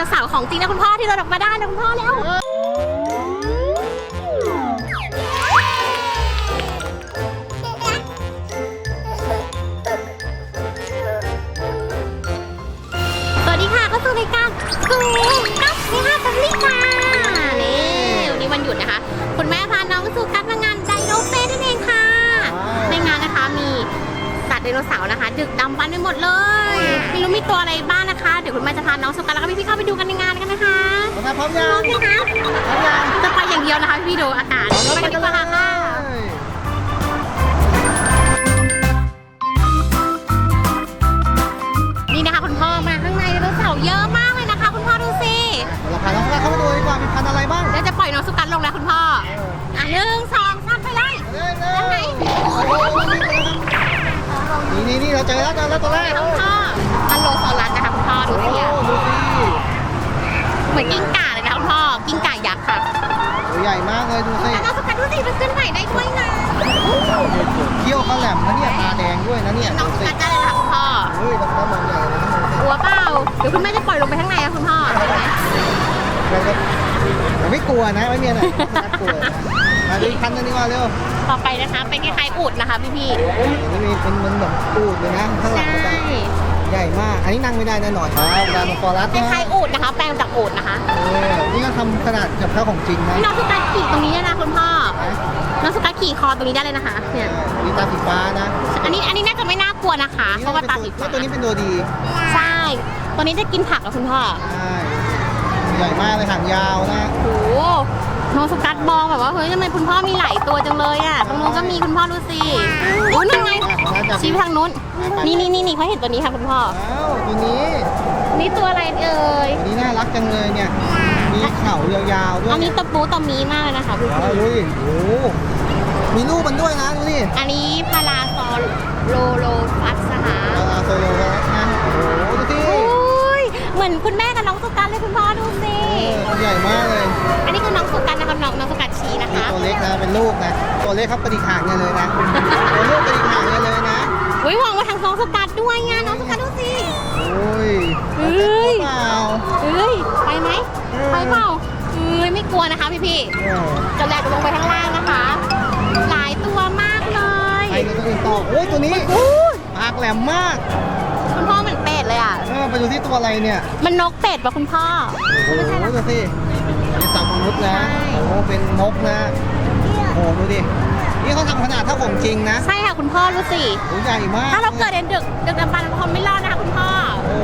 โนเสาร์ของจริงนะคุณพ่อที่เราออกมาได้นะคุณพ่อแล้วสวัสดีค่ะก็สู่รายการกูกับนี่ค่ะกับลิค่ะนี่วันนี้วันหยุดนะคะ คุณแม่พาน้องสู่การมางานไดโนเฟสนั่นเองค่ะ ในงานนะคะมีสัตว์ไดโนเสาร์นะคะ ดึกดำบรรพ์ไปหมดเลยไม่รู้มีตัวอะไรบ้างนะคะ เดี๋ยวคุณแม่จะพาน้องสุกันแล้วก็พี่ๆเข้าไปดูกันในงานกันนะคะพร้อมนะพร้อมยังพร้อมนะคะพร้อมยังจะไปอย่างเดียวนะคะพี่ดูอากาศไปกันดีกว่าค่ะ เจอแล้วเจอแล้วตัวแรกน้องพ่อมันโลซอรัสนะคะคุณพ่อดูสิอะดูสิเหมือนกิ้งก่าเลยนะคุณพ่อ กิ้งก่ายักษ์ค่ะตัวใหญ่มากเลยดูสิแล้วน้องสุกันดูสิมันขึ้นไหวได้ด้วยนะเขี้ยวเขาแหลมนะเนี่ยตาแดงด้วยนะเนี่ยน้องสกันได้เลยค่ะคุณพ่อเฮ้ยเราต้องมองใหญ่เลยนะกลัวเปล่าเดี๋ยวคุณแม่จะปล่อยลงไปข้างในอะคุณพ่อไหมไม่กลัวนะไม่มีอะไรน่ากลัว มาดูอีกพันธุ์กันดีกว่าเร็วต่อไปนะคะ เป็นคล้ายๆอูดนะคะพี่พี่นี่มีเป็นมันเหมือนปูดเลยนะข้างหลัใช่งก็ใหญ่มาก อันนี้นั่งไม่ได้แน่นอนครับดานฟอรัสคนะล้ายๆอูดนะคะ แปลงจากอูดนะคะเออนี่ก็ทำขนาดกับเท่าของจริงนะน้องสุกันขี่ตรงนี้ได้นะคุณพ่อนะน้องสุกันขี่คอตรงนี้ได้เลยนะคะเนี่ยนี่ตาสีฟ้านะ อันนี้อันนี้น่าจะไม่น่ากลัวนะคะ เพราะว่าตาสีแล้ฟ้าวตัวนี้เป็นตัวดี ใช่ตัวนี้จะกินผักกับคุณพ่อใช่ใหญ่มากเลยหางยาวนะโอ้โห น้องสุกัดมองแบบว่าเฮ้ยทำไมคุณพ่อมีหลายตัวจังเลยอะตรงนู้นก็มีคุณพ่อดูสิโอ้ยนั่นไงชี้ไปทางนู้น นี่นี่นี่นี่เขาเห็นตัวนี้ค่ะคุณพ่ออ้าวตัวนี้นี่ตัวอะไรเอ่ยตัวนี้น่ารักจังเลยเนี่ยมีเข่ายาวๆด้วยอันนี้ตะปูตะมีมากเลยนะคะพี่ว้าวดูดิโอ้โหมีลูกมันด้วยนะดูดิอันนี้พาราซอลโลโลฟัสนะคะลาลาโซโลแล้วนะโอ้โหดูสิโอ้ยเหมือนคุณแม่กับน้อง สุกันเลยคุณพ่อดูสิเออตัวใหญ่มากเลยอันนี้คือน้องสุกันนะคะน้องน้องสุกันชี้นะนี่คะ ตัวเล็กนะเป็นลูกนะตัวเล็กครับกระดิกหางเนี่ยเลยนะตัวลูกกระดิกหางเนี่ยเลยนะอุ้ยหวังว่าทางน้องสุกันด้วยไงน้องสุกันดูสิโอ้ยเฮ้ยเปล่าเอ้ยไปไหมไปเปล่าเอ้ยไม่กลัวนะคะพี่พี่เออๆจะแหลกลงไปข้างล่างนะคะ หลายตัวมากเลยไปดูตัวอื่นต่อโอ้ยตัวนี้อู้ปากแหลมมากคุณพ่อ เหมือนเป็ดเลยอะ เออไปดูที่ตัวอะไรเนี่ยมันนกเป็ดป่ะคุณพ่อ โอ้โหดูสิเป็นสัตว์มนุษย์นะใช่ โอ้โหเป็นนกนะโอ้โหดูดินี่เขาทำขนาดเท่าของจริงนะใช่ค่ะคุณพ่อรู้สิ โอ้ใหญ่มากถ้าเราเกิดเดือนดึกดึกดำบรรพ์เราคงไม่รอดนะคะคุณพ่อ โอ้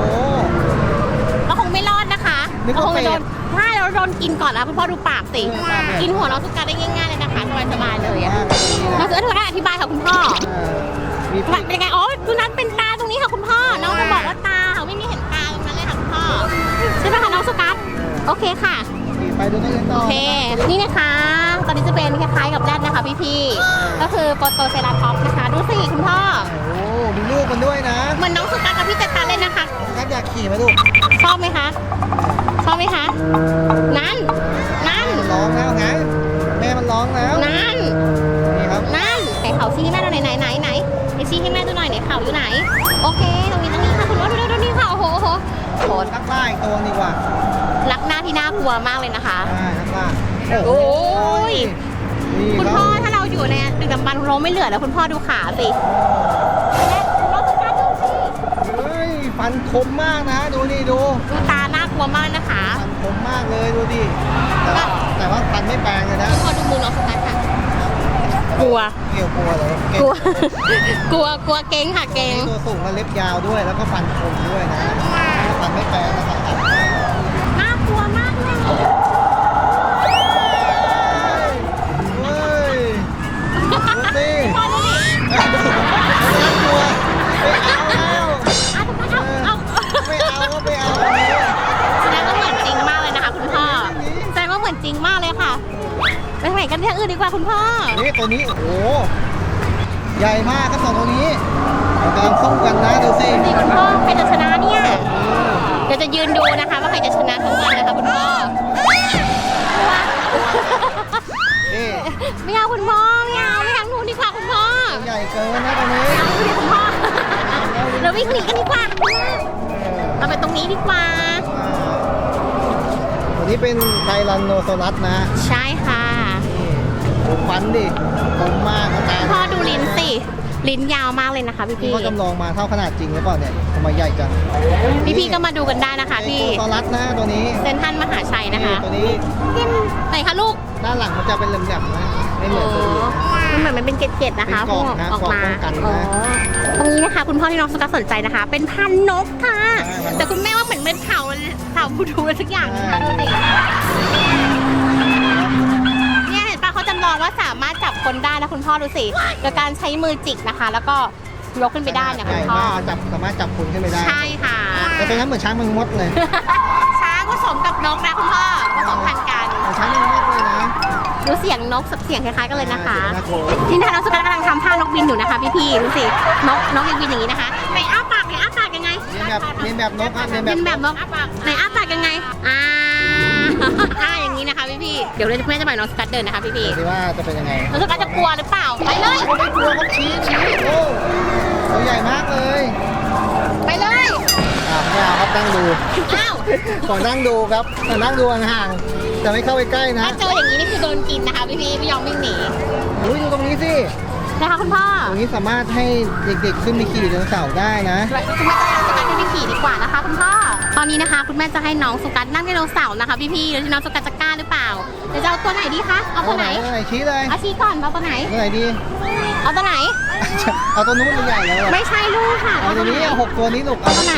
เราคงไม่รอดนะคะนึกเราว่าคงจะโดนเป็ดถ้าเราโดนกินก่อนนะคุณพ่อดูปากสิเออปากเนี่ย กินหัวเราทุกการได้ง่ายๆเลยนะคะสบายๆเลยอะมากเลยนี่เรานะจะอธิบายค่ะคุณพ่อ เออมีมันเป็นยังไงอ๋อตรงนั้นเป็นตา สกัดโอเคค่ะปีกไปดูตัวอื่นต่อโอเค นี่นะคะ ตอนนี้จะเป็นคล้ายๆกับแรดนะคะพี่ๆก็คือโปรโตเซราทอปส์นะคะ ดูสิคุณพ่อ โอ้มีลูกมันด้วยนะเหมือนน้องสกัดกับพี่เจตันเลยนะคะนัดอยากขี่ไหมลูก ชอบไหมคะ ชอบไหมคะ นั่น นั่นมันร้องแล้วไงแม่มันร้องแล้ว นั่น นี่ครับ นั่นไหนเขาชี้ให้แม่ดูหน่อยไหนไหนไหนไหนชี้ให้แม่ดูหน่อยไหนเขาอยู่ไหน โอเคตรงนี้ โหนักล่าอีกตัวดีกว่ารักหน้าที่น่ากลัวมากเลยนะคะ อ่านักล่าโอ้ย นี่คุณรับพ่อถ้าเราอยู่ในดึกดำบรรพ์เราไม่เหลือแล้วคุณพ่อดูขาสิแม่เราต้องการดูสิเฮ้ยฟันคมมากนะ ดูนี่ดูดูตาน่ากลัวมากนะคะฟันคมมากเลยดูดิแต่ว่าแต่ว่าฟันไม่แปลงเลยนะพอดูมือน้องสกัดค่ะ กลัว เกี่ยวกลัวเหรอเก่กงลัว กลัวกลัวเก่งค่ะเก่งนี่ตัวสูงและเล็บยาวด้วยแล้วก็ฟันคมด้วยนะ ฟันไม่แปลงนะครับน่ากลัวมากเลยเฮ้ยดูสิพอดูดิน่ากลัวไม่เอาแล้วอะเอาเอาเอาไม่เอาก็ไม่เอาแสดงว่าเหมือนจริงมากเลยนะคะคุณพ่อแสดงว่าเหมือนจริงมากเลยค่ะไปทางไหนกันที่อื่นดีกว่าคุณพ่อ นี่ตัวนี้ โอ้โห ใหญ่มากครับสองตัวนี้เรากำลังสู้กันนะดูสิสิคุณพ่อใครจะชนะเนี่ย เดี๋ยวจะยืนดูนะคะว่าใครจะชนะทั้งวันนะคะคุณพ่อเอ๊ะไม่เอาคุณพ่อไม่เอาไม่ทางนู้นดีกว่าคุณพ่อใหญ่เกินนะตรงนี้เอาดูดิคุณพ่อเราวิ่งหนีกันดีกว่าเราไปตรงนี้ดีกว่านนี้เป็นไทรันโนซอรัสนะ ใช่ค่ะนี่ดูฟันดิคมมากอาการพ่อดูลิ้นสิ ลิ้นยาวมากเลยนะคะพี่นี่พี่เขาจำลองมาเท่าขนาดจริงหรือเปล่าเนี่ย ทำไมใหญ่จังพี่พี่ๆก็มาดูกันได้นะคะที่ไทรันโนซอรัสนะตัวนี้เซนทรันมหาชัยนะคะตัวนี้ไหนคะลูกด้านหลังมันจะเป็นเหลี่ยมๆนะไม่เหมือนตัวอื่นนะ มันเหมือนมันเป็นเกล็ดๆนะคะเป็นกรอบนะออกมากรอบป้องกันนะอ๋อตรงนี้นะคะ คุณพ่อที่น้องสุกัสสนใจนะคะ เป็นพันธุ์นกค่ะ ใช่พันธุ์นกแต่คุณแม่ว่าเหมือนเป็นเผ่าเผ่าบูดูอะไรสักอย่างนะคะดูสิเนี่ยเห็นปะเขาจำลองว่าสามารถจับคนได้นะคุณพ่อดูสิโดยการใช้มือจิกนะคะ แล้วก็ ยกขึ้นไปได้เนี่ยใหคุญ่ณพ่อมากจับสามารถจับคุณขึ้นไปได้ใช่ค่ะแต่เป็นนั้นเหมือนช้างมังมดเลยช้างผสมกับนกนะคุณพ่อผสมพันธุ์กันเหมือนช้างมังมดเลยนะดูเสียงนกเสียงคล้ายๆกันเลยนะคะน่ากลัวที่นะคะน้องสุกัสกำลังทำท่านกบินอยู่นะคะพี่พี่ๆดูสินกนกยังบินอย่างนี้นะคะไหนอ้าปากไหนอ้าปากยังไงเรียนแบบเรียนแบบนกครับเรียนแบเป็บนแบบนกอ้าปากไหนอ้าปากยังไงอ่า เดี๋ยวเราจะแม่จะปล่อยน้องสุกัสเดินนะคะพี่พี่ดูสิว่าจะเป็นยังไงๆน้องสุกัสจะกลัวหรือเปล่า ไปเลยเขาไม่กลัวเขาชี้ชี้โอ้ตัวใหญ่มากเลยไปเลยอ่าไม่เอาครับนั่งดู อ้าวขอนั่งดูครับแต่นั่งดูห่างๆแต่ไม่เข้าไปใกล้นะถ้าเจออย่างนี้นี่คือโดนกินนะคะพี่พี่ๆไม่ยอมวิ่งหนี อุ้ยดูตรงนี้สิ นะคะคุณพ่อตรงนี้สามารถให้เด็กๆขึ้นไปขี่ไดโนเสาร์ได้นะคุณแม่จะให้น้องสุกัสขึ้นไปขี่ดีกว่านะคะคุณพ่อ ตอนนี้นะคะ คุณแม่จะให้น้องสุกัสนั่งไดโนเสาร์นะคะพี่พี่ๆแล้วที่น้องสุกัสจะกล้าหรือเปล่า เดี๋ยวจะเอาตัวไหนดีคะ เอาตัวไหนตัวไหนชี้เลยเอาชี้ก่อนเอาตัวไหนตัวไหนดี เอาตัวไหน เอาตัวนู้นใหญ่เลยไม่ใช่ลูกค่ะ เอาตัวนี้เอาหกตัวนี้ลูกเอาตัวไหน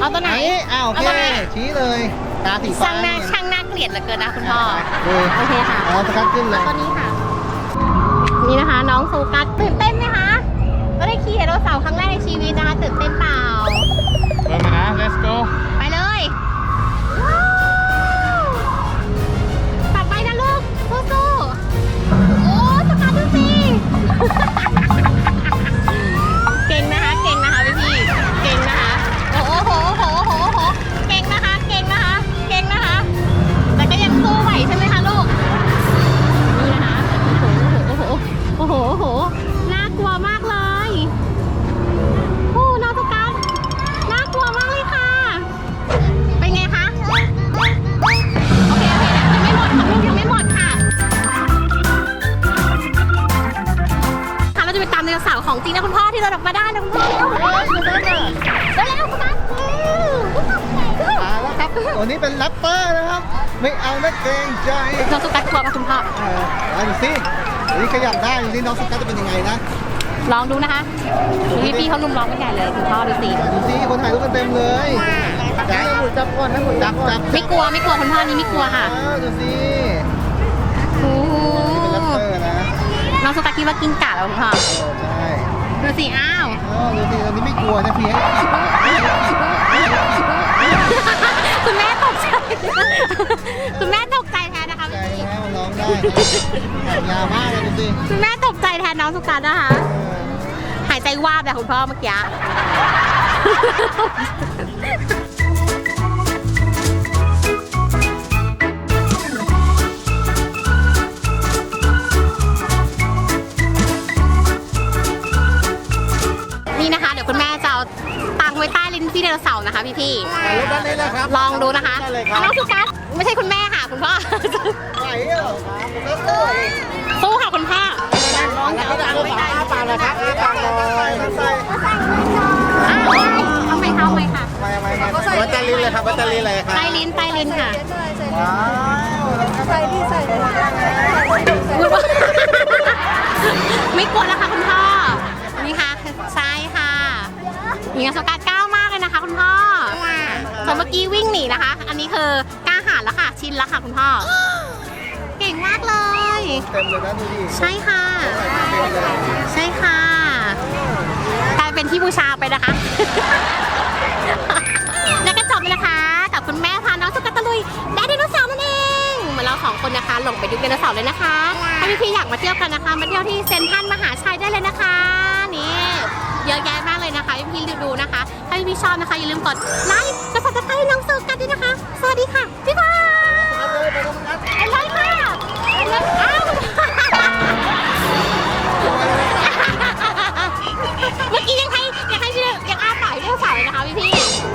เอาตัวไหนไหนอ้าวโอเคเอาตัวไหนชี้เลยตาสีฟ้าช่างหน้าช่างหน้าเกลียดเหลือเกินนะคุณพ่อดูโอเคค่ะ เอาสกัดขึ้นเลยตัวนี้ค่ะ นี่นะคะ น้องสุกัสตื่นเต้นไหมคะก็ได้ขี่ไดโนเสาร์ครั้งแรกในชีวิตนะคะตื่นเต้นเปล่าเริ่มนะ let's go วครับตัวนี้เป็นแรปเปอร์นะครับ ไม่เอานะเกรงใจน้องสุกัสกลัวปะคุณพ่อเออเอาดูสิตัวนี้ขยับได้ดูสิน้องสกัดจะเป็นยังไงนะลองดูนะคะพี่พี่ๆเขาลุมล้อมกันใหญ่เลยคุณพ่อดูสิดูสิคนถ่ายรูปกันเต็มเลยจับหมุนจับก่อนนะหมุนจับจับไม่กลัวไม่กลัวคุณพ่อนี่ไม่กลัวค่ะอ้าวดูสิโอ้โหเป็นแรปเปอร์นะน้องสุกัสคิดว่ากินกาแล้วคุณพ่อโอ้ใช่ดูสิอ้าวอ้าวดูสิตอนนี้ไม่กลัวนะเพียงคุณแม่ตกใจ คุณแม่ตกใจแทนนะคะ ใจนะมันร้องได้นะยาวมากเลยดูสิคุณแม่ตกใจแทนน้องสุกัสนะคะเออหายใจวาบแต่คุณพ่อเมื่อกี้ ไว้ใต้ลิ้นพี่ไดโนเสาร์นะคะพี่พี่ถ่ายรูปได้เลยนะครับๆลองดูนะคะได้เลยครัอะบน้องสุกัสไม่ใใช่คุณแม่ค่ะคุณพ่อ ไหวเหรอครับผมก็สู้เองสู้ค่ะคุณพ่อน้องเอาตังไว้ใต้ปากเลยครับปากเลยใส่อ้าวเอาไหมคะเอาไหมค่ะไม่ไม่ไม่วัตเตอร์ลินเลยครับวัตเตอร์ลินเลยครับใต้ลิ้นใต้ลิ้นค่ะว้าวใส่ที่ใส่เลยคุณพ่อไม่กลัวแล้วค่ะคุณพ่อ มีงานสงกรารก้าวมากเลยนะคะคุณพ่อส่วนเมื่อกี้วิ่งหนีนะคะ อันนี้คือกล้าหาญแล้วค่ะ ชินแล้วค่ะคุณพ่อ เก่งมากเลย เต็มเลยนะดูดิใช่ค่ะเต็มเลยใช่ค่ะกลายเป็นที่บูชาไปนะคะ และก็จบไปนะคะ กับคุณแม่พาน้องสุกัตตะลุยและไดโนเสาร์นั่นเองเหมือนเราสองคนนะคะหลงไปดูไดโนเสาร์เลยนะคะ ถ้าพี่ๆอยากมาเที่ยวกันนะคะ มาเที่ยวที่เซ็นทรัลมหาชัยได้เลยนะคะ นี่ ชอบนะคะ อย่าลืมกดไลค์กดซับสไครต์น้องสุกันด้วยนะคะ สวัสดีค่ะ